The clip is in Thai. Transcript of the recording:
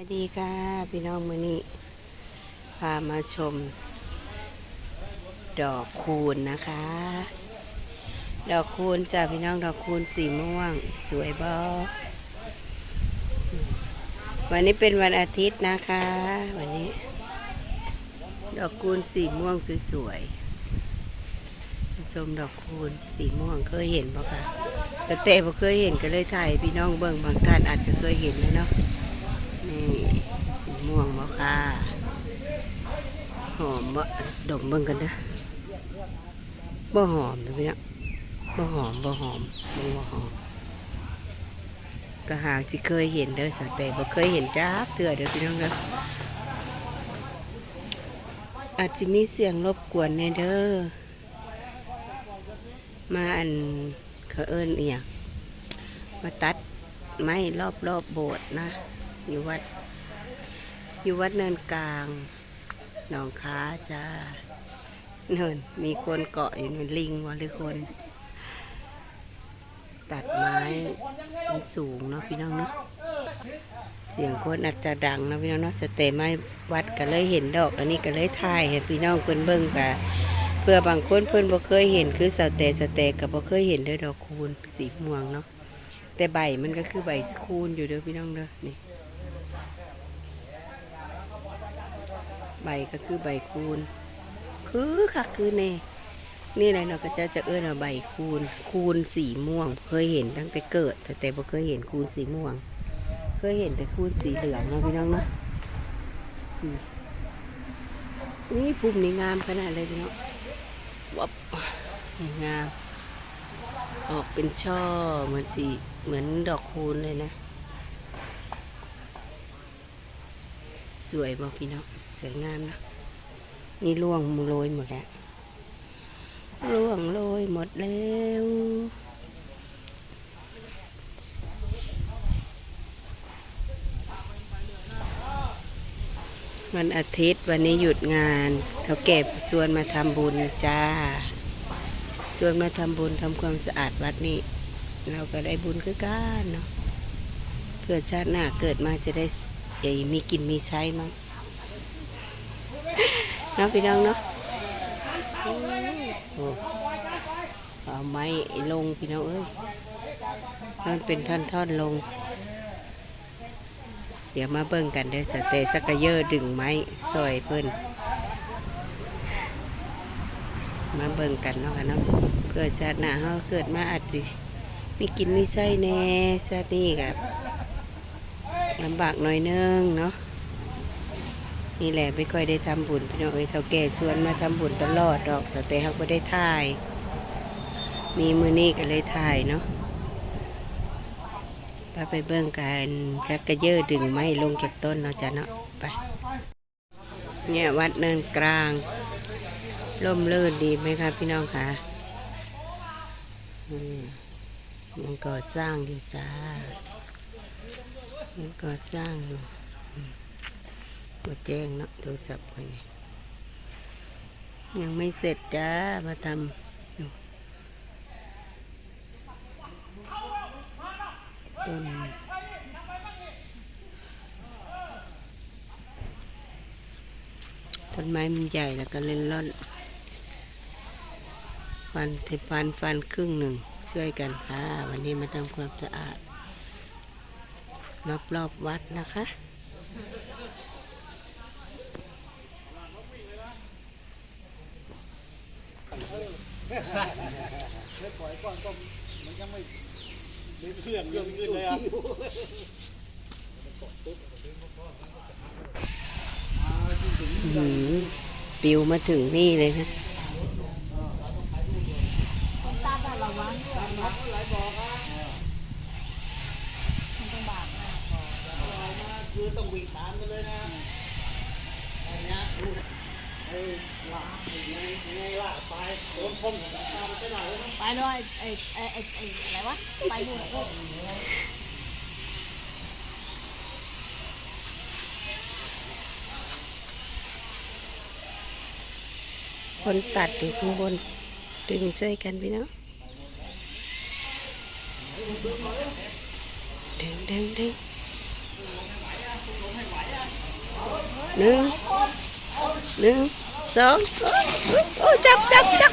สวัสดีค่ะพี่น้องมือนี้พามาชม ดอกคูณนะคะ ดอกคูณจ้าพี่น้องดอกคูณสีม่วง สวยบอวันนี้เป็นวันอาทิตย์นะคะ วันนี้ ดอกคูณสีม่วงสวยๆชมดอกคูณสีม่วงเคยเห็นปะคะแต่เตะบ่เคยเห็นก็เลยถ่ายพี่น้องเบิ่งบางท่านอาจจะเคยเห็นแล้วเนาะ นี่สีม่วงมะค่ะหอม บะดมเบิ่งกันนะบ่หอมเลยพี่นะบ่หอมบ่หอมบ่หอมก็หากที่เคยเห็นเด้อสาวแต่บ่เคยเห็นจ้าเตือเด้อพี่น้องเด้ออาจจะมีเสียงรบกวนแน่เด้อมาอันเขาเอิ้นเอียงมาตัดไม้รอบรอบโบสถ์นะ อยู่วัด อยู่วัดเนินกลาง หนองค้าจ้าเนินมีคนเกาะอยู่ในนลิงวะหรือคน ตัดไม้มันสูงเนาะพี่น้องเนาะเสียงคนอาจจะดังเนาะพี่น้องเนาะสเตไม้วัดก็เลยเห็นดอก อันนี้ก็เลยถ่ายให้พี่น้องเพิ่อนเบิ่งไปเพื่อบางคนเพิ่อนบ่เคยเห็นคือสเตสเตก็บ่เคยเห็นด้อดอกคูณสีม่วงเนาะแต่ใบมันก็คือใบคูณอยู่เด้อพี่น้องเด้อนี่ บก็คือใบคูณ คือค่ะคือเน่นี่อะไรเนาะก็จะจะเอื้อนว่าใบคูณ คูณสีม่วง เคยเห็นตั้งแต่เกิด แต่แต่บ่เคยเห็นคูณสีม่วง เคยเห็นแต่คูณสีเหลืองนะพี่น้องเนาะนี่ภูมิในงามขนาดเลยพี่น้องวับนี่งาม ออกเป็นช่อเหมือนสีเหมือนดอกคูณเลยนะ สวยบอกพี่น้องสวยงามนะนี่ล่วงโรยหมดแล้วล่วงโรยหมดแล้ววันอาทิตย์วันนี้หยุดงานเขาเก็บชวนมาทำบุญจ้าชวนมาทำบุญทำความสะอาดวัดนี้ เราก็ได้บุญคือกันเนาะเพื่อชาติหน้าเกิดมาจะได้ ใหญ่มีกินมีใช้มั้งเนาะพี่น้องเนาะโอ้เอาไม้ลงพี่น้องเอ้ยมันเป็นท่อนๆลง เดี๋ยวมาเบิ่งกันเด้อสเตสักกะเยอดึงไม้ซอยเพิ่นมาเบิ่งกันเนาะค่ะเนาะเพื่อชาติหน้าเฮาเกิดมาอาจสิมีกินมีใช้แน่ชาตินี้กับ ลำบากหน่อยนึงเนาะนี่แหละไม่ค่อยได้ทำบุญพี่น้องเอ้ยเท่าแก่ชวนมาทำบุญตลอดดอกแต่เขาก็ได้ถ่าย มีมือนี่ก็เลยถ่ายเนาะถ้าไปเบิ่งกันกักกระเยอะดึงไม้ลงจากต้นเนาะจ้ะเนาะไปเนี่ยวัดเนินกลางร่มรื่นดีไหมคะพี่น้องคะอืมยังก่อสร้างอยู่จ้า ยังก่อสร้างอยู่มาแจ้งเนาะโทรศัพท์ไปนี่ยังไม่เสร็จจ้า มาทำต้นต้นไม้มันใหญ่แล้วก็เล่นร่อน ฟันเทฟันฟันครึ่งหนึ่ง ช่วยกันค่ะ วันนี้มาทำความสะอาด รอบๆวัดนะคะเครื่องยนต์ขึ้นเลยอะอื้อหือปิวมาถึงนี่เลยนะ คือต้องวิ่งตามกันเลยนะไอ้เนี้ยไอ้ลาไอ้ไงไงล่ะไปโดนพ่นตามไปหน่อยนะไปด้วยไอ้ไอ้ไอ้ไอ้อะไรวะไปดูหน่อยก็คนตัดอยู่ข้างบนดึงช่วยกันพี่น้องดึงดึงดึง หนึ่งหนึ่งสองโอ้จับจับจับ